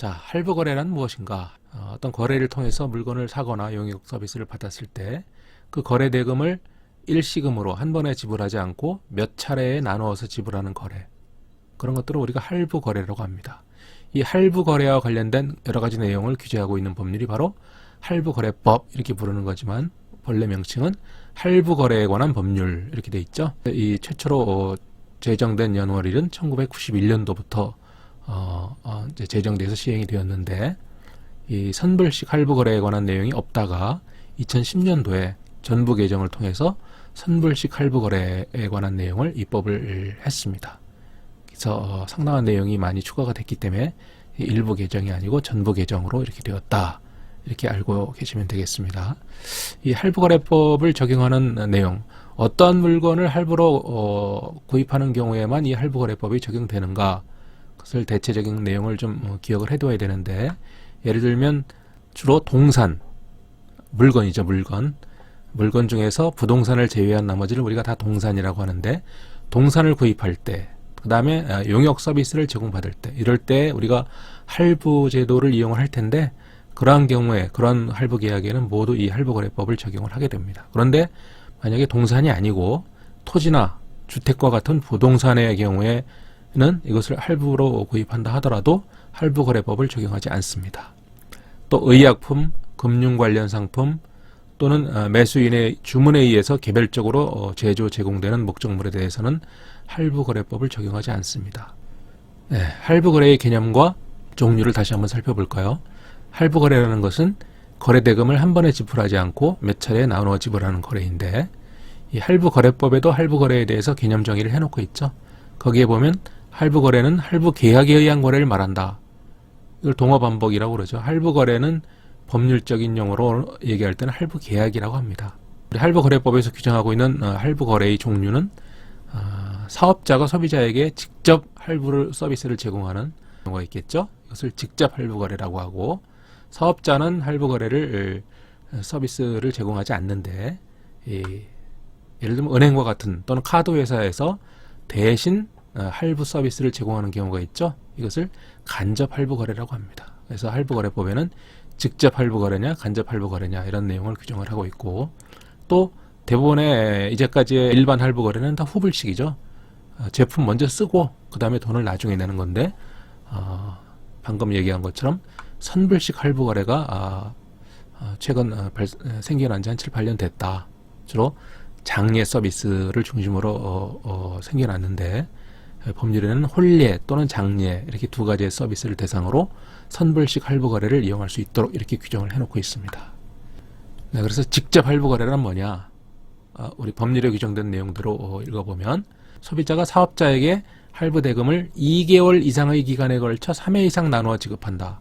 자, 할부 거래란 무엇인가? 어, 어떤 거래를 통해서 물건을 사거나 용역 서비스를 받았을 때 그 거래 대금을 일시금으로 한 번에 지불하지 않고 몇 차례에 나누어서 지불하는 거래. 그런 것들을 우리가 할부 거래라고 합니다. 이 할부 거래와 관련된 여러 가지 내용을 규제하고 있는 법률이 바로 할부 거래법 이렇게 부르는 거지만 본래 명칭은 할부 거래에 관한 법률 이렇게 돼 있죠. 이 최초로 어, 제정된 연 월일은 1991년도부터 어, 어, 이제 제정돼서 시행이 되었는데 이 선불식 할부 거래에 관한 내용이 없다가 2010년도에 전부 개정을 통해서 선불식 할부 거래에 관한 내용을 입법을 했습니다. 그래서 어, 상당한 내용이 많이 추가가 됐기 때문에 이 일부 개정이 아니고 전부 개정으로 이렇게 되었다. 이렇게 알고 계시면 되겠습니다. 이 할부거래법을 적용하는 내용, 어떠한 물건을 할부로 어, 구입하는 경우에만 이 할부거래법이 적용되는가, 그 것을 대체적인 내용을 좀 어, 기억을 해둬야 되는데, 예를 들면 주로 동산, 물건이죠, 물건. 물건 중에서 부동산을 제외한 나머지를 우리가 다 동산이라고 하는데, 동산을 구입할 때, 그 다음에 용역 서비스를 제공받을 때, 이럴 때 우리가 할부 제도를 이용을 할 텐데, 그러한 경우에 그런 할부 계약에는 모두 이 할부 거래법을 적용을 하게 됩니다. 그런데 만약에 동산이 아니고 토지나 주택과 같은 부동산의 경우에 는 이것을 할부로 구입한다 하더라도 할부 거래법을 적용하지 않습니다. 또 의약품, 금융 관련 상품 또는 어, 매수인의 주문에 의해서 개별적으로 어, 제조 제공되는 목적물에 대해서는 할부 거래법을 적용하지 않습니다. 네, 할부 거래의 개념과 종류를 다시 한번 살펴볼까요? 할부 거래라는 것은 거래 대금을 한 번에 지불하지 않고 몇 차례 나누어 지불하는 거래인데 이 할부 거래법에도 할부 거래에 대해서 개념 정의를 해놓고 있죠. 거기에 보면 할부 거래는 할부 계약에 의한 거래를 말한다. 이걸 동어 반복이라고 그러죠. 할부 거래는 법률적인 용어로 얘기할 때는 할부 계약이라고 합니다. 우리 할부 거래법에서 규정하고 있는 어, 할부 거래의 종류는 어, 사업자가 소비자에게 직접 할부를 서비스를 제공하는 경우가 있겠죠. 이것을 직접 할부 거래라고 하고 사업자는 할부 거래를 어, 서비스를 제공하지 않는데 이, 예를 들면 은행과 같은 또는 카드 회사에서 대신 어, 할부 서비스를 제공하는 경우가 있죠. 이것을 간접 할부 거래라고 합니다. 그래서 할부 거래법에는 직접 할부 거래냐, 간접 할부 거래냐 이런 내용을 규정을 하고 있고 또 대부분의 이제까지의 일반 할부 거래는 다 후불식이죠. 어, 제품 먼저 쓰고 그 다음에 돈을 나중에 내는 건데 어, 방금 얘기한 것처럼 선불식 할부 거래가 아, 아, 최근 어, 발, 생겨난 지 한 7, 8년 됐다. 주로 장례 서비스를 중심으로 어, 어, 생겨났는데 법률에는 홀례 또는 장례 이렇게 두 가지의 서비스를 대상으로 선불식 할부 거래를 이용할 수 있도록 이렇게 규정을 해놓고 있습니다. 네, 그래서 직접 할부 거래란 뭐냐? 아, 우리 법률에 규정된 내용대로 어, 읽어보면 소비자가 사업자에게 할부 대금을 2개월 이상의 기간에 걸쳐 3회 이상 나누어 지급한다.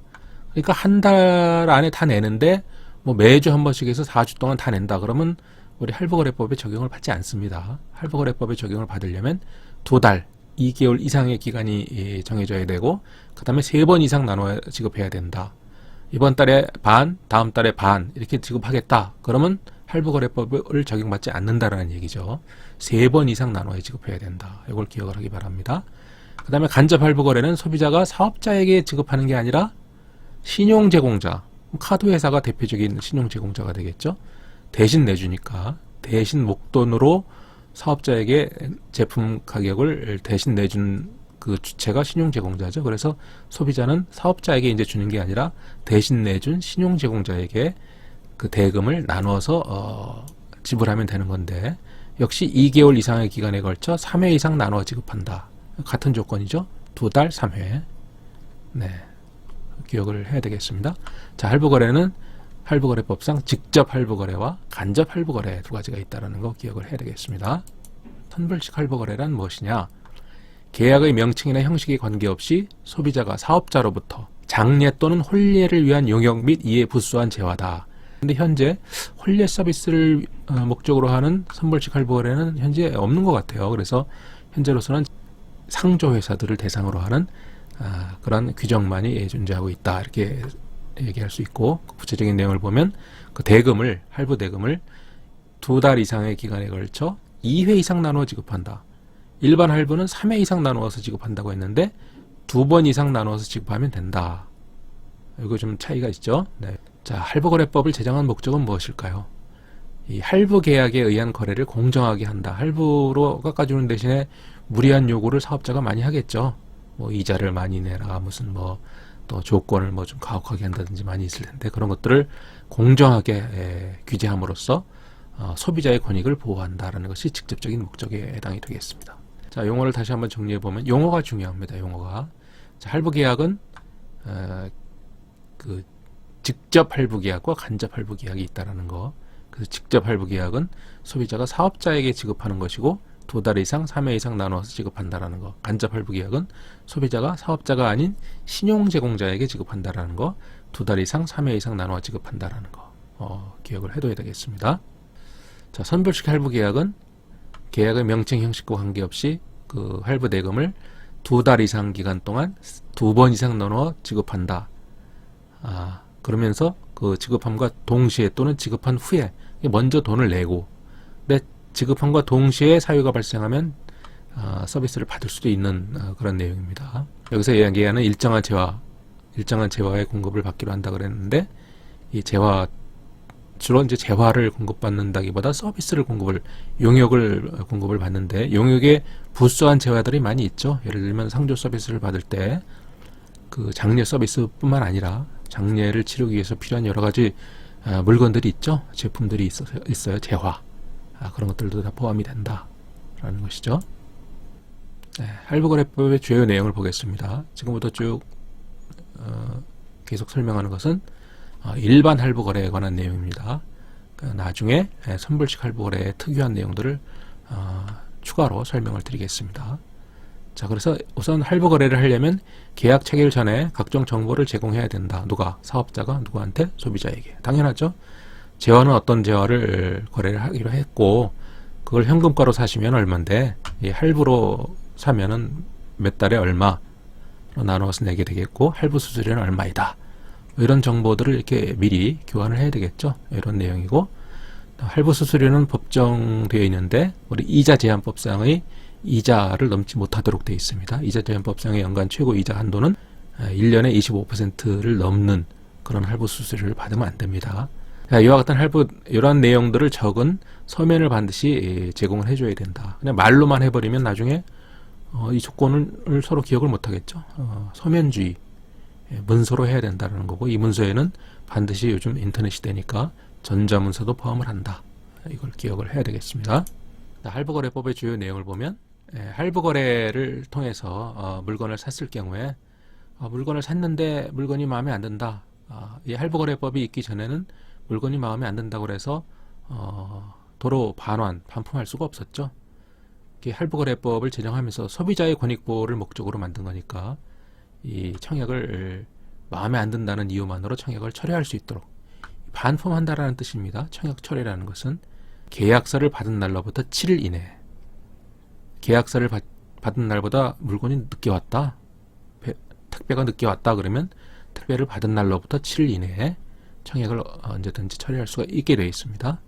그러니까 한 달 안에 다 내는데 뭐 매주 한 번씩 해서 4주 동안 다 낸다 그러면 우리 할부거래법에 적용을 받지 않습니다. 할부거래법에 적용을 받으려면 두 달, 2개월 이상의 기간이 예, 정해져야 되고 그 다음에 세 번 이상 나눠 지급해야 된다. 이번 달에 반, 다음 달에 반 이렇게 지급하겠다. 그러면 할부거래법을 적용받지 않는다라는 얘기죠. 세 번 이상 나눠 지급해야 된다. 이걸 기억을 하기 바랍니다. 그 다음에 간접 할부거래는 소비자가 사업자에게 지급하는 게 아니라 신용 제공자, 카드 회사가 대표적인 신용 제공자가 되겠죠. 대신 내주니까 대신 목돈으로 사업자에게 제품 가격을 대신 내준 그 주체가 신용 제공자죠. 그래서 소비자는 사업자에게 이제 주는 게 아니라 대신 내준 신용 제공자에게 그 대금을 나눠서 어, 지불하면 되는 건데 역시 2개월 이상의 기간에 걸쳐 3회 이상 나눠 지급한다. 같은 조건이죠. 두 달 3회. 네. 기억을 해야 되겠습니다. 자, 할부 거래는 할부거래법상 직접 할부거래와 간접 할부거래 두 가지가 있다는 거 기억을 해야 되겠습니다. 선불식 할부거래란 무엇이냐? 계약의 명칭이나 형식에 관계없이 소비자가 사업자로부터 장례 또는 혼례를 위한 용역 및 이에 부수한 재화다. 근데 현재 혼례 서비스를 어, 목적으로 하는 선불식 할부거래는 현재 없는 것 같아요. 그래서 현재로서는 상조 회사들을 대상으로 하는 아, 그런 규정만이 존재하고 있다 이렇게 얘기할 수 있고 구체적인 내용을 보면 그 대금을 할부 대금을 두 달 이상의 기간에 걸쳐 2회 이상 나누어 지급한다. 일반 할부는 3회 이상 나누어서 지급한다고 했는데 두 번 이상 나누어서 지급하면 된다. 이거 좀 차이가 있죠. 네. 자, 할부 거래법을 제정한 목적은 무엇일까요? 이 할부 계약에 의한 거래를 공정하게 한다. 할부로 깎아주는 대신에 무리한 요구를 사업자가 많이 하겠죠. 뭐 이자를 많이 내라, 무슨 뭐 또 조건을 뭐 좀 가혹하게 한다든지 많이 있을 텐데 그런 것들을 공정하게 에, 규제함으로써 어, 소비자의 권익을 보호한다라는 것이 직접적인 목적에 해당이 되겠습니다. 자, 용어를 다시 한번 정리해 보면 용어가 중요합니다. 용어가 자, 할부 계약은 어, 그 직접 할부 계약과 간접 할부 계약이 있다라는 거. 그래서 직접 할부 계약은 소비자가 사업자에게 지급하는 것이고 두 달 이상, 3회 이상 나눠서 지급한다라는 거. 간접 할부 계약은 소비자가 사업자가 아닌 신용 제공자에게 지급한다라는 거. 두 달 이상, 3회 이상 나눠 지급한다라는 거. 어, 기억을 해둬야 되겠습니다. 자, 선불식 할부 계약은 계약의 명칭 형식과 관계없이 그 할부 대금을 두 달 이상 기간 동안 두 번 이상 나눠 지급한다. 아, 그러면서 그 지급함과 동시에 또는 지급한 후에 먼저 돈을 내고 지급함과 동시에 사유가 발생하면 아, 서비스를 받을 수도 있는 아, 그런 내용입니다. 여기서 이야기하는 일정한 재화, 일정한 재화의 공급을 받기로 한다 그랬는데 이 재화 주로 이제 재화를 공급받는다기보다 서비스를 공급을 용역을 공급을 받는데 용역에 부수한 재화들이 많이 있죠. 예를 들면 상조 서비스를 받을 때 그 장례 서비스뿐만 아니라 장례를 치르기 위해서 필요한 여러 가지 아, 물건들이 있죠. 제품들이 있어, 있어요. 재화. 아, 그런 것들도 다 포함이 된다라는 것이죠. 네, 할부거래법의 주요 내용을 보겠습니다. 지금부터 쭉 어, 계속 설명하는 것은 어, 일반 할부거래에 관한 내용입니다. 그 나중에 예, 선불식 할부거래의 특유한 내용들을 어, 추가로 설명을 드리겠습니다. 자, 그래서 우선 할부 거래를 하려면 계약 체결 전에 각종 정보를 제공해야 된다. 누가? 사업자가 누구한테? 소비자에게. 당연하죠. 재화는 어떤 재화를 거래를 하기로 했고, 그걸 현금가로 사시면 얼마인데, 이 할부로 사면은 몇 달에 얼마로 나누어서 내게 되겠고, 할부 수수료는 얼마이다. 뭐 이런 정보들을 이렇게 미리 교환을 해야 되겠죠. 이런 내용이고, 할부 수수료는 법정되어 있는데, 우리 이자 제한법상의 이자를 넘지 못하도록 되어 있습니다. 이자 제한법상의 연간 최고 이자 한도는 1년에 25%를 넘는 그런 할부 수수료를 받으면 안 됩니다. 이와 같은 할부 이러한 내용들을 적은 서면을 반드시 제공을 해줘야 된다. 그냥 말로만 해버리면 나중에 어, 이 조건을 서로 기억을 못하겠죠. 어, 서면주의 문서로 해야 된다는 거고 이 문서에는 반드시 요즘 인터넷이 되니까 전자문서도 포함을 한다. 이걸 기억을 해야 되겠습니다. 할부거래법의 주요 내용을 보면 예, 할부 거래를 통해서 어, 물건을 샀을 경우에 어, 물건을 샀는데 물건이 마음에 안 든다. 어, 이 할부 거래법이 있기 전에는 물건이 마음에 안 든다고 그래서 어, 도로 반환, 반품할 수가 없었죠. 이 할부 거래법을 제정하면서 소비자의 권익 보호를 목적으로 만든 거니까 이 청약을 마음에 안 든다는 이유만으로 청약을 철회할 수 있도록 반품한다라는 뜻입니다. 청약 철회라는 것은 계약서를 받은 날로부터 7일 이내 계약서를 받, 받은 날보다 물건이 늦게 왔다. 배, 택배가 늦게 왔다 그러면 택배를 받은 날로부터 7일 이내에 청약을 언제든지 처리할 수가 있게 되어 있습니다.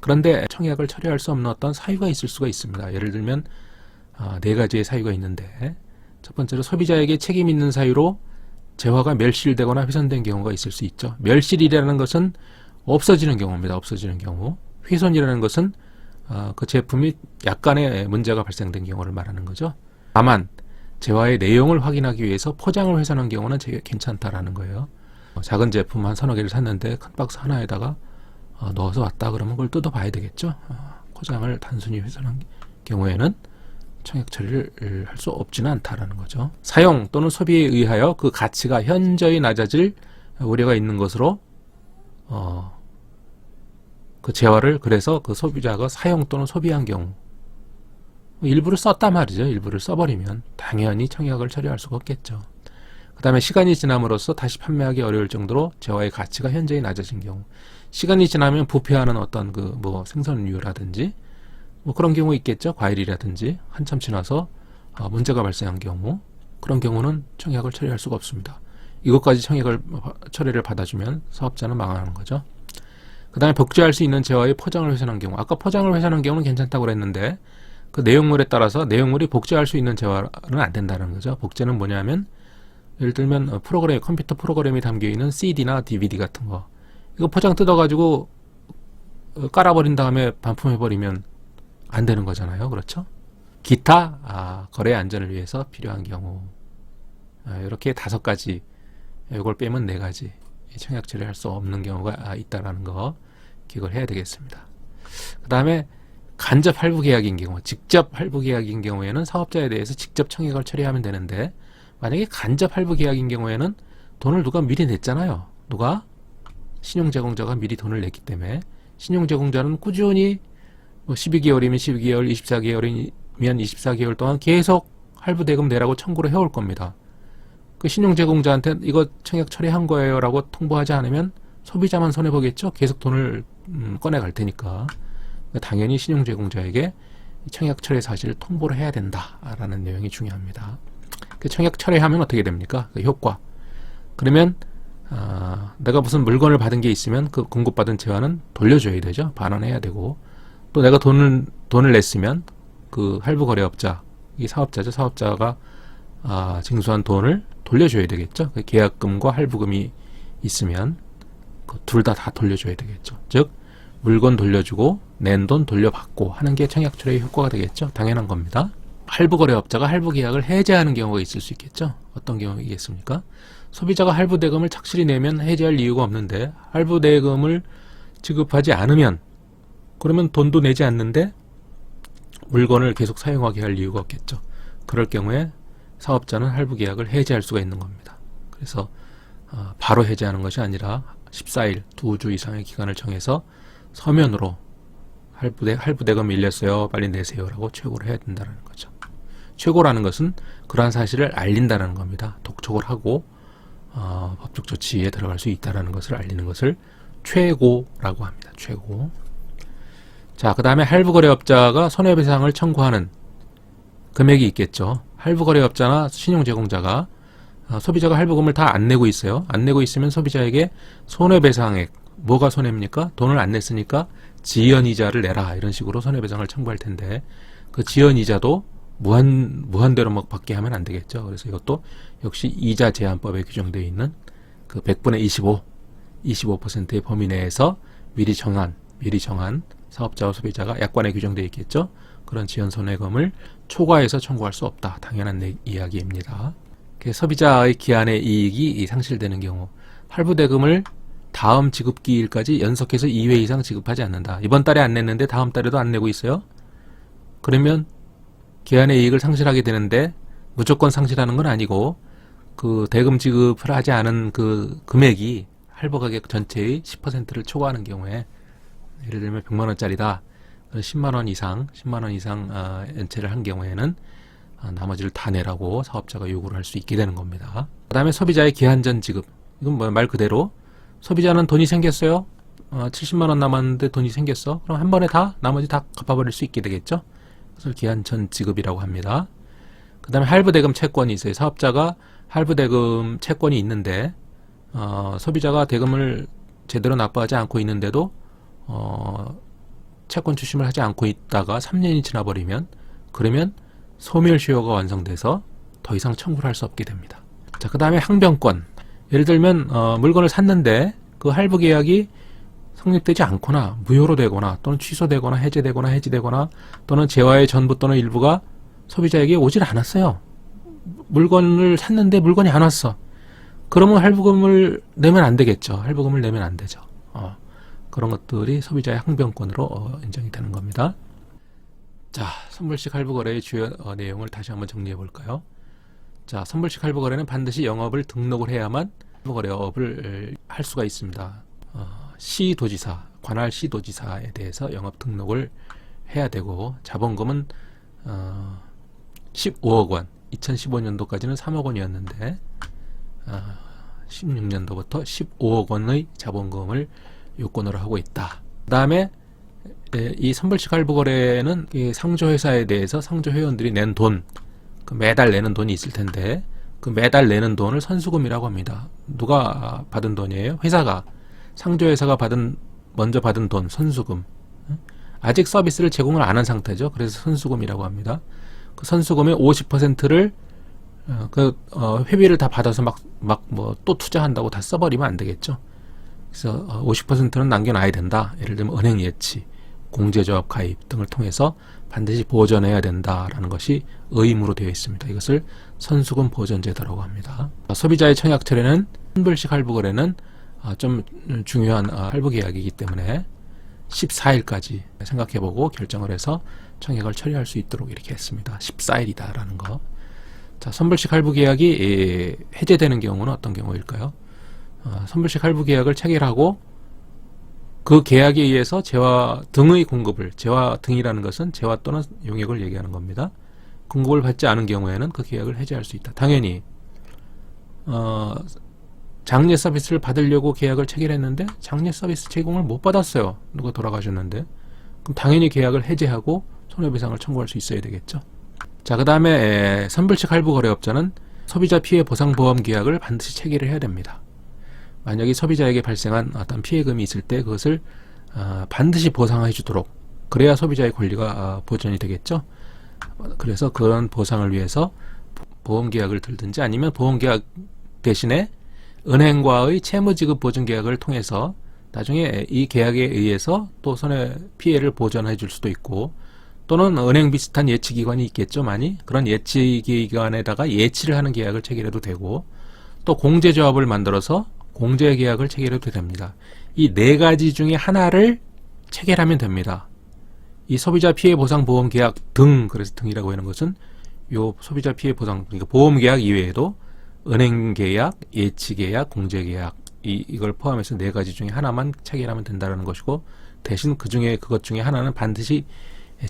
그런데 청약을 처리할 수 없는 어떤 사유가 있을 수가 있습니다. 예를 들면 어, 네 가지의 사유가 있는데 첫 번째로 소비자에게 책임 있는 사유로 재화가 멸실되거나 훼손된 경우가 있을 수 있죠. 멸실이라는 것은 없어지는 경우입니다. 없어지는 경우. 훼손이라는 것은 어, 그 제품이 약간의 문제가 발생된 경우를 말하는 거죠. 다만 재화의 내용을 확인하기 위해서 포장을 훼손한 경우는 괜찮다라는 거예요. 어, 작은 제품 한 서너 개를 샀는데 큰 박스 하나에다가 어, 넣어서 왔다 그러면 그걸 뜯어봐야 되겠죠. 어, 포장을 단순히 훼손한 경우에는 청약 처리를 할 수 없지는 않다라는 거죠. 사용 또는 소비에 의하여 그 가치가 현저히 낮아질 우려가 있는 것으로 어, 그 재화를 그래서 그 소비자가 사용 또는 소비한 경우 일부를 썼단 말이죠. 일부를 써버리면 당연히 청약을 처리할 수가 없겠죠. 그 다음에 시간이 지남으로써 다시 판매하기 어려울 정도로 재화의 가치가 현저히 낮아진 경우 시간이 지나면 부패하는 어떤 그 뭐 생선류라든지 뭐 그런 경우 있겠죠. 과일이라든지 한참 지나서 어 문제가 발생한 경우 그런 경우는 청약을 처리할 수가 없습니다. 이것까지 청약을 처리를 받아주면 사업자는 망하는 거죠. 그 다음에 복제할 수 있는 재화의 포장을 훼손한 경우 아까 포장을 훼손한 경우는 괜찮다고 그랬는데 그 내용물에 따라서 내용물이 복제할 수 있는 재화는 안 된다는 거죠. 복제는 뭐냐면 예를 들면 어, 프로그램 컴퓨터 프로그램이 담겨 있는 CD나 DVD 같은 거 이거 포장 뜯어가지고 어, 깔아버린 다음에 반품해버리면 안 되는 거잖아요. 그렇죠? 기타 아, 거래 안전을 위해서 필요한 경우 아, 이렇게 다섯 가지 이걸 빼면 네 가지 이 청약 처리할 수 없는 경우가 아, 있다라는 거 기억을 해야 되겠습니다. 그 다음에 간접 할부 계약인 경우, 직접 할부 계약인 경우에는 사업자에 대해서 직접 청약을 처리하면 되는데 만약에 간접 할부 계약인 경우에는 돈을 누가 미리 냈잖아요. 누가 신용 제공자가 미리 돈을 냈기 때문에 신용 제공자는 꾸준히 뭐 12개월이면 12개월, 24개월이면 24개월 동안 계속 할부 대금 내라고 청구를 해올 겁니다. 그 신용 제공자한테 이거 청약 처리한 거예요라고 통보하지 않으면 소비자만 손해 보겠죠. 계속 돈을 음, 꺼내 갈 테니까 당연히 신용 제공자에게 청약 철회 사실을 통보를 해야 된다라는 내용이 중요합니다. 그 청약 철회하면 어떻게 됩니까? 그 효과. 그러면 아, 내가 무슨 물건을 받은 게 있으면 그 공급받은 재화는 돌려줘야 되죠. 반환해야 되고 또 내가 돈을 돈을 냈으면 그 할부 거래업자 이 사업자죠. 사업자가 아, 징수한 돈을 돌려줘야 되겠죠. 그 계약금과 할부금이 있으면 그 둘다 다 돌려줘야 되겠죠. 즉 물건 돌려주고 낸 돈 돌려받고 하는 게 청약 철회의 효과가 되겠죠. 당연한 겁니다. 할부거래업자가 할부 계약을 해제하는 경우가 있을 수 있겠죠. 어떤 경우이겠습니까? 소비자가 할부 대금을 착실히 내면 해제할 이유가 없는데 할부 대금을 지급하지 않으면 그러면 돈도 내지 않는데 물건을 계속 사용하게 할 이유가 없겠죠. 그럴 경우에 사업자는 할부 계약을 해제할 수가 있는 겁니다. 그래서 어, 바로 해제하는 것이 아니라 14일 두주 이상의 기간을 정해서 서면으로 할부대 할부대금 밀렸어요. 빨리 내세요 라고 최고를 해야 된다는 거죠. 최고라는 것은 그러한 사실을 알린다는 겁니다. 독촉을 하고 어, 법적 조치에 들어갈 수 있다는 것을 알리는 것을 최고라고 합니다. 최고. 자, 그 다음에 할부거래업자가 손해배상을 청구하는 금액이 있겠죠. 할부거래업자나 신용제공자가 어, 소비자가 할부금을 다 안 내고 있어요. 안 내고 있으면 소비자에게 손해배상액 뭐가 손해입니까? 돈을 안 냈으니까 지연이자를 내라 이런 식으로 손해배상을 청구할 텐데 그 지연이자도 무한 무한대로 막 받게 하면 안 되겠죠. 그래서 이것도 역시 이자 제한법에 규정되어 있는 그 100분의 25, 25%의 범위 내에서 미리 정한 미리 정한 사업자와 소비자가 약관에 규정되어 있겠죠. 그런 지연 손해금을 초과해서 청구할 수 없다. 당연한 내- 이야기입니다. 그 소비자의 기한의 이익이 상실되는 경우 할부 대금을 다음 지급기일까지 연속해서 2회 이상 지급하지 않는다. 이번 달에 안 냈는데 다음 달에도 안 내고 있어요. 그러면 기한의 이익을 상실하게 되는데 무조건 상실하는 건 아니고 그 대금 지급을 하지 않은 그 금액이 할부 가격 전체의 10%를 초과하는 경우에 예를 들면 100만 원짜리다. 10만 원 이상, 10만 원 이상 아, 연체를 한 경우에는 아, 나머지를 다 내라고 사업자가 요구를 할 수 있게 되는 겁니다. 그다음에 소비자의 기한전 지급. 이건 뭐 말 그대로 소비자는 돈이 생겼어요. 어, 70만 원 남았는데 돈이 생겼어. 그럼 한 번에 다 나머지 다 갚아버릴 수 있게 되겠죠. 그래서 기한전 지급이라고 합니다. 그 다음에 할부대금 채권이 있어요. 사업자가 할부대금 채권이 있는데 어, 소비자가 대금을 제대로 납부하지 않고 있는데도 어, 채권 추심을 하지 않고 있다가 3년이 지나버리면 그러면 소멸시효가 완성돼서 더 이상 청구를 할 수 없게 됩니다. 자, 그 다음에 항변권. 예를 들면 어, 물건을 샀는데 그 할부 계약이 성립되지 않거나 무효로 되거나 또는 취소되거나 해제되거나 해지되거나 또는 재화의 전부 또는 일부가 소비자에게 오질 않았어요. 물건을 샀는데 물건이 안 왔어. 그러면 할부금을 내면 안 되겠죠. 할부금을 내면 안 되죠. 어, 그런 것들이 소비자의 항변권으로 어, 인정이 되는 겁니다. 자, 선불식 할부 거래의 주요 어, 내용을 다시 한번 정리해 볼까요? 자, 선불식 할부 거래는 반드시 영업을 등록을 해야만 할부 거래업을 할 수가 있습니다. 어, 시도지사, 관할 시도지사에 대해서 영업 등록을 해야 되고 자본금은 어, 15억 원, 2015년도까지는 3억 원이었는데 어, 16년도부터 15억 원의 자본금을 요건으로 하고 있다. 그 다음에 예, 이 선불식 할부 거래는 이 상조 회사에 대해서 상조 회원들이 낸 돈, 그 매달 내는 돈이 있을 텐데 그 매달 내는 돈을 선수금이라고 합니다. 누가 받은 돈이에요? 회사가 상조 회사가 받은 먼저 받은 돈 선수금. 응? 아직 서비스를 제공을 안 한 상태죠. 그래서 선수금이라고 합니다. 그 선수금의 50%를 어, 그 어, 회비를 다 받아서 막 막 뭐 또 투자한다고 다 써버리면 안 되겠죠. 그래서 어, 50%는 남겨놔야 된다. 예를 들면 은행 예치, 공제조합 가입 등을 통해서 반드시 보전해야 된다라는 것이 의무로 되어 있습니다. 이것을 선수금 보전제도라고 합니다. 어, 소비자의 청약 철회는 환불식 할부 거래는 어, 좀 중요한 어, 할부 계약이기 때문에 14일까지 생각해보고 결정을 해서 청약을 처리할 수 있도록 이렇게 했습니다. 14일이다라는 거. 자, 선불식 할부 계약이 예, 해제되는 경우는 어떤 경우일까요? 어, 선불식 할부 계약을 체결하고 그 계약에 의해서 재화 등의 공급을 재화 등이라는 것은 재화 또는 용역을 얘기하는 겁니다. 공급을 받지 않은 경우에는 그 계약을 해제할 수 있다. 당연히 어, 장례 서비스를 받으려고 계약을 체결했는데 장례 서비스 제공을 못 받았어요. 누가 돌아가셨는데 그럼 당연히 계약을 해제하고 손해배상을 청구할 수 있어야 되겠죠. 자, 그 다음에 선불식 할부 거래업자는 소비자 피해 보상 보험 계약을 반드시 체결을 해야 됩니다. 만약에 소비자에게 발생한 어떤 피해금이 있을 때 그것을 어, 반드시 보상해 주도록 그래야 소비자의 권리가 어, 보전이 되겠죠. 그래서 그런 보상을 위해서 보험 계약을 들든지 아니면 보험 계약 대신에 은행과의 채무 지급 보증 계약을 통해서 나중에 이 계약에 의해서 또 손해 피해를 보전해 줄 수도 있고 또는 은행 비슷한 예치 기관이 있겠죠 많이 그런 예치 기관에다가 예치를 하는 계약을 체결해도 되고 또 공제 조합을 만들어서 공제 계약을 체결해도 됩니다. 이 네 가지 중에 하나를 체결하면 됩니다. 이 소비자 피해 보상 보험 계약 등 그래서 등이라고 하는 것은 요 소비자 피해 보상 그러니까 보험 계약 이외에도 은행 계약, 예치 계약, 공제 계약 이 이걸 포함해서 네 가지 중에 하나만 체결하면 된다는 것이고 대신 그 중에 그것 중에 하나는 반드시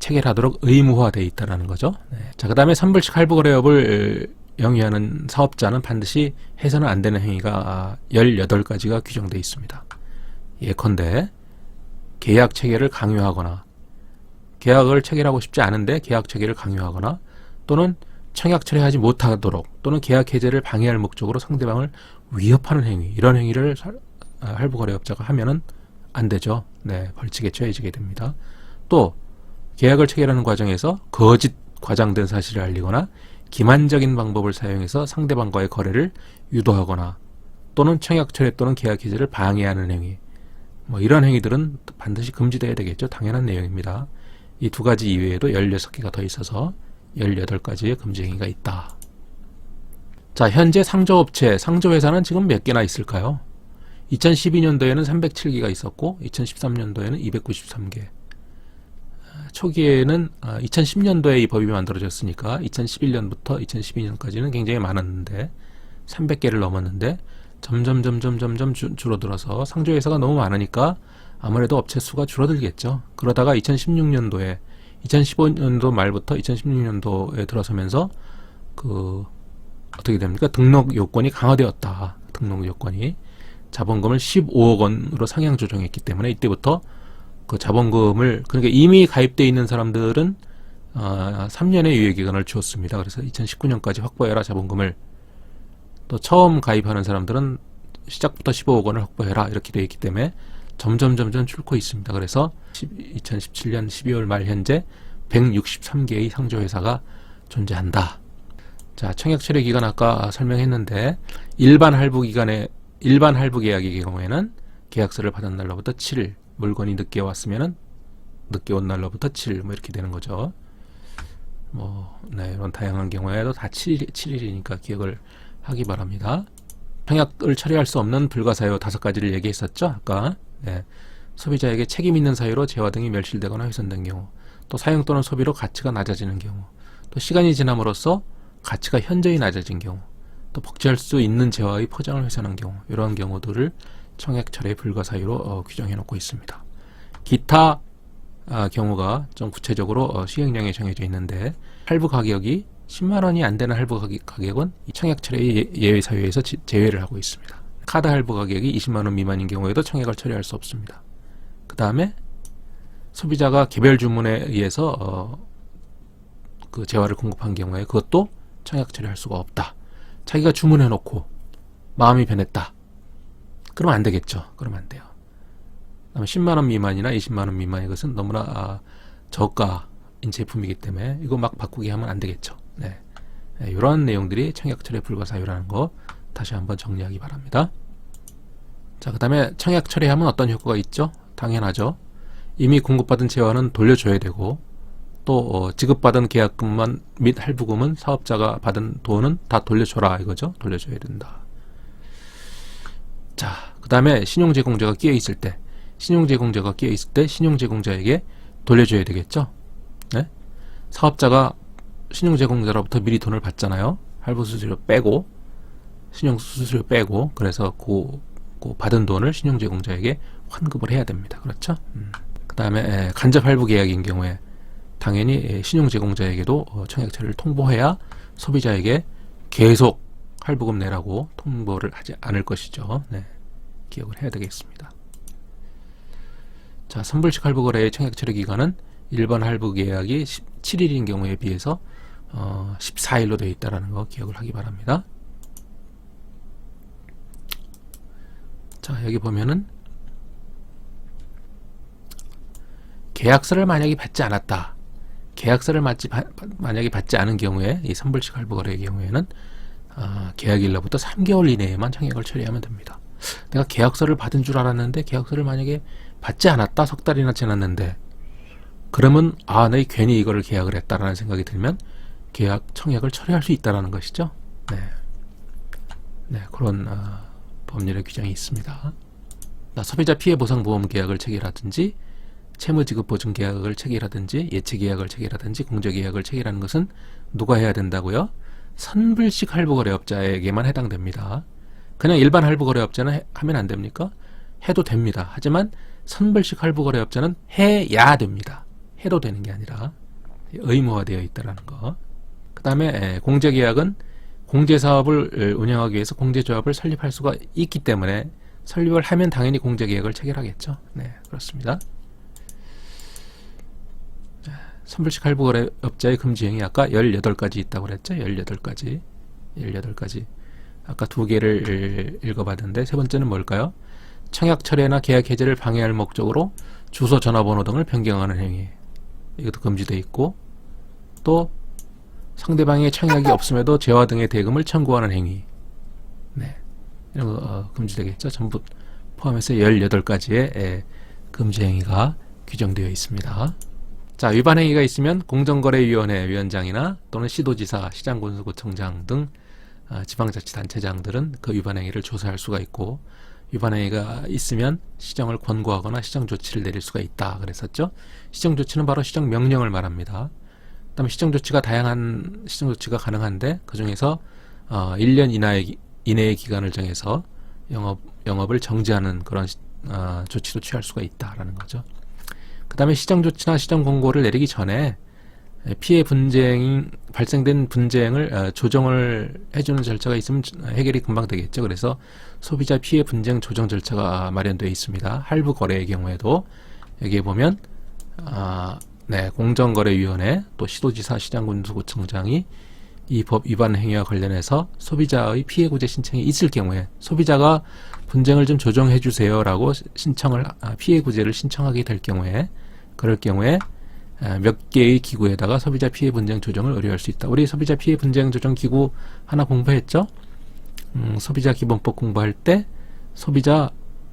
체결하도록 의무화되어 있다는 거죠. 네. 자, 그다음에 선불식 할부 거래업을 영위하는 사업자는 반드시 해서는 안 되는 행위가 18가지가 규정되어 있습니다. 예컨대 계약 체결을 강요하거나 계약을 체결하고 싶지 않은데 계약 체결을 강요하거나 또는 청약 처리하지 못하도록 또는 계약 해제를 방해할 목적으로 상대방을 위협하는 행위 이런 행위를 살- 아, 할부거래업자가 하면은 안 되죠. 네, 벌칙에 처해지게 됩니다. 또 계약을 체결하는 과정에서 거짓 과장된 사실을 알리거나 기만적인 방법을 사용해서 상대방과의 거래를 유도하거나 또는 청약 철회 또는 계약 해제를 방해하는 행위 뭐 이런 행위들은 반드시 금지돼야 되겠죠. 당연한 내용입니다. 이 두 가지 이외에도 16개가 더 있어서 18가지의 금지 행위가 있다. 자, 현재 상조업체, 상조회사는 지금 몇 개나 있을까요? 2012년도에는 307개가 있었고 2013년도에는 293개. 초기에는 2010년도에 이 법이 만들어졌으니까 2011년부터 2012년까지는 굉장히 많았는데 300개를 넘었는데 점점 점점 점점 주- 줄어들어서 상조회사가 너무 많으니까 아무래도 업체 수가 줄어들겠죠. 그러다가 2016년도에 2015년도 말부터 2016년도에 들어서면서 그 어떻게 됩니까? 등록 요건이 강화되었다. 등록 요건이 자본금을 15억 원으로 상향 조정했기 때문에 이때부터 그 자본금을 그러니까 이미 가입돼 있는 사람들은 어, 3년의 유예 기간을 주었습니다. 그래서 2019년까지 확보해라 자본금을 또 처음 가입하는 사람들은 시작부터 15억 원을 확보해라 이렇게 되어 있기 때문에 점점 점점 줄고 있습니다. 그래서 2017년 12월 말 현재 163개의 상조 회사가 존재한다. 자, 청약 처리 기간 아까 설명했는데 일반 할부 기간에 일반 할부 계약의 경우에는 계약서를 받은 날로부터 7일, 물건이 늦게 왔으면은 늦게 온 날로부터 7일 뭐 이렇게 되는 거죠. 뭐, 네, 이런 다양한 경우에도 다 7일, 7일이니까 기억을 하기 바랍니다. 청약을 처리할 수 없는 불가사유 다섯 가지를 얘기했었죠. 아까 네. 소비자에게 책임 있는 사유로 재화 등이 멸실되거나 훼손된 경우, 또 사용 또는 소비로 가치가 낮아지는 경우, 또 시간이 지남으로써 가치가 현저히 낮아진 경우, 또 복제할 수 있는 재화의 포장을 훼손한 경우, 이러한 경우들을 청약 철회 불가 사유로 어, 규정해 놓고 있습니다. 기타 아, 경우가 좀 구체적으로 어, 시행령에 정해져 있는데 할부 가격이 10만 원이 안 되는 할부 가격- 가격은 이 청약 철회의 예- 예외 사유에서 지- 제외를 하고 있습니다. 카드 할부 가격이 20만 원 미만인 경우에도 청약을 처리할 수 없습니다. 그 다음에 소비자가 개별 주문에 의해서 어, 그 재화를 공급한 경우에 그것도 청약 처리할 수가 없다. 자기가 주문해 놓고 마음이 변했다. 그러면 안 되겠죠. 그러면 안 돼요. 그다음에 10만 원 미만이나 20만 원 미만인 것은 너무나 아, 저가인 제품이기 때문에 이거 막 바꾸게 하면 안 되겠죠. 네. 이런 내용들이 청약철의 불가 사유라는 거 다시 한번 정리하기 바랍니다. 자, 그 다음에 청약 처리하면 어떤 효과가 있죠? 당연하죠. 이미 공급받은 재화는 돌려줘야 되고 또 어, 지급받은 계약금만 및 할부금은 사업자가 받은 돈은 다 돌려줘라 이거죠. 돌려줘야 된다. 자, 그 다음에 신용제공자가 끼어 있을 때, 신용제공자가 끼어 있을 때 신용제공자에게 돌려줘야 되겠죠. 네? 사업자가 신용제공자로부터 미리 돈을 받잖아요. 할부 수수료 빼고 신용 수수료 빼고 그래서 그, 그 받은 돈을 신용 제공자에게 환급을 해야 됩니다. 그렇죠? 음. 그 다음에 간접 할부 계약인 경우에 당연히 에, 신용 제공자에게도 어, 청약처리를 통보해야 소비자에게 계속 할부금 내라고 통보를 하지 않을 것이죠. 네. 기억을 해야 되겠습니다. 자, 선불식 할부 거래의 청약 처리 기간은 일반 할부 계약이 17일인 경우에 비해서 어, 14일로 되어 있다라는 거 기억을 하기 바랍니다. 자, 여기 보면은 계약서를 만약에 받지 않았다. 계약서를 받지, 바- 만약에 받지 않은 경우에 이 선불식 할부 거래의 경우에는 아, 계약일로부터 3개월 이내에만 청약을 처리하면 됩니다. 내가 계약서를 받은 줄 알았는데 계약서를 만약에 받지 않았다 석 달이나 지났는데 그러면 아, 내가 괜히 이거를 계약을 했다라는 생각이 들면 계약 청약을 처리할 수 있다라는 것이죠. 네, 네 그런 아, 법률의 규정이 있습니다. 나 소비자 피해 보상 보험 계약을 체결하든지 채무 지급 보증 계약을 체결하든지 예치 계약을 체결하든지 공제 계약을 체결하는 것은 누가 해야 된다고요? 선불식 할부거래업자에게만 해당됩니다. 그냥 일반 할부거래업자는 해- 하면 안 됩니까? 해도 됩니다. 하지만 선불식 할부거래업자는 해야 됩니다. 해도 되는 게 아니라 의무화되어 있다라는 거. 그 다음에 공제계약은 공제사업을 운영하기 위해서 공제조합을 설립할 수가 있기 때문에 설립을 하면 당연히 공제계약을 체결하겠죠. 네, 그렇습니다. 선불식 할부거래업자의 금지행위 아까 18가지 있다고 그랬죠? 18가지. 18가지. 아까 두 개를 읽어봤는데 세 번째는 뭘까요? 청약 철회나 계약 해제를 방해할 목적으로 주소 전화번호 등을 변경하는 행위. 이것도 금지돼 있고 또 상대방의 청약이 없음에도 재화 등의 대금을 청구하는 행위. 네. 이런 거 어, 금지되겠죠? 전부 포함해서 18가지의 금지 행위가 규정되어 있습니다. 자, 위반 행위가 있으면 공정거래위원회 위원장이나 또는 시도지사, 시장군수구청장 등 아, 지방자치단체장들은 그 위반 행위를 조사할 수가 있고 위반 행위가 있으면 시정을 권고하거나 시정 조치를 내릴 수가 있다 그랬었죠. 시정 조치는 바로 시정 명령을 말합니다. 그다음에 시정 조치가 다양한 시정 조치가 가능한데 그 중에서 어, 1년 이내의, 기- 이내의 기간을 정해서 영업 영업을 정지하는 그런 시- 어, 조치도 취할 수가 있다라는 거죠. 그 다음에 시정 조치나 시정 공고를 내리기 전에 피해 분쟁 발생된 분쟁을 어, 조정을 해주는 절차가 있으면 해결이 금방 되겠죠. 그래서 소비자 피해 분쟁 조정 절차가 마련되어 있습니다. 할부 거래의 경우에도 여기에 보면 아, 네, 공정거래위원회 또 시도지사 시장군수구청장이 이 법 위반 행위와 관련해서 소비자의 피해 구제 신청이 있을 경우에 소비자가 분쟁을 좀 조정해 주세요라고 신청을 아, 피해 구제를 신청하게 될 경우에 그럴 경우에 아, 몇 개의 기구에다가 소비자 피해 분쟁 조정을 의뢰할 수 있다. 우리 소비자 피해 분쟁 조정 기구 하나 공부했죠? 음, 소비자 기본법 공부할 때 소비자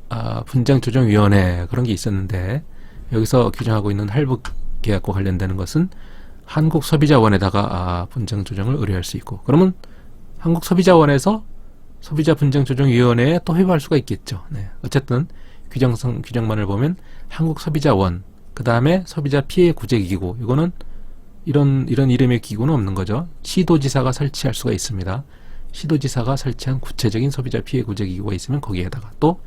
아, 분쟁 조정 위원회 그런 게 있었는데 여기서 규정하고 있는 할부 계약과 관련되는 것은 한국 소비자원에다가 아, 분쟁 조정을 의뢰할 수 있고 그러면 한국 소비자원에서 소비자 분쟁 조정 위원회에 또 회부할 수가 있겠죠. 네. 어쨌든 규정성 규정만을 보면 한국 소비자원 그 다음에 소비자 피해 구제 기구 이거는 이런 이런 이름의 기구는 없는 거죠. 시도지사가 설치할 수가 있습니다. 시도지사가 설치한 구체적인 소비자 피해 구제 기구가 있으면 거기에다가 또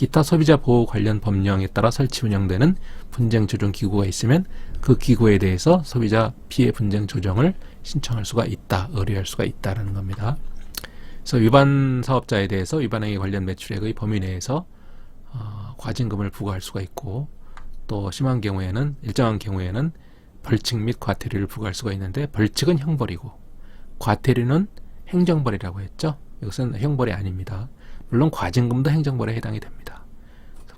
기타 소비자 보호 관련 법령에 따라 설치 운영되는 분쟁 조정 기구가 있으면 그 기구에 대해서 소비자 피해 분쟁 조정을 신청할 수가 있다, 의뢰할 수가 있다라는 겁니다. 그래서 위반 사업자에 대해서 위반 행위 관련 매출액의 범위 내에서 어, 과징금을 부과할 수가 있고 또 심한 경우에는 일정한 경우에는 벌칙 및 과태료를 부과할 수가 있는데 벌칙은 형벌이고 과태료는 행정벌이라고 했죠. 이것은 형벌이 아닙니다. 물론 과징금도 행정벌에 해당이 됩니다.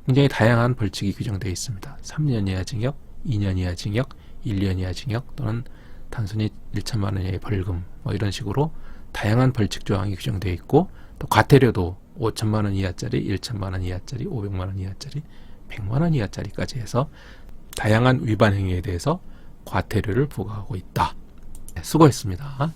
굉장히 다양한 벌칙이 규정되어 있습니다. 3년 이하 징역, 2년 이하 징역, 1년 이하 징역 또는 단순히 1천만 원 이하의 벌금 뭐 이런 식으로 다양한 벌칙 조항이 규정되어 있고 또 과태료도 5천만 원 이하짜리, 1천만 원 이하짜리, 500만 원 이하짜리, 100만 원 이하짜리까지 해서 다양한 위반 행위에 대해서 과태료를 부과하고 있다. 네, 수고했습니다.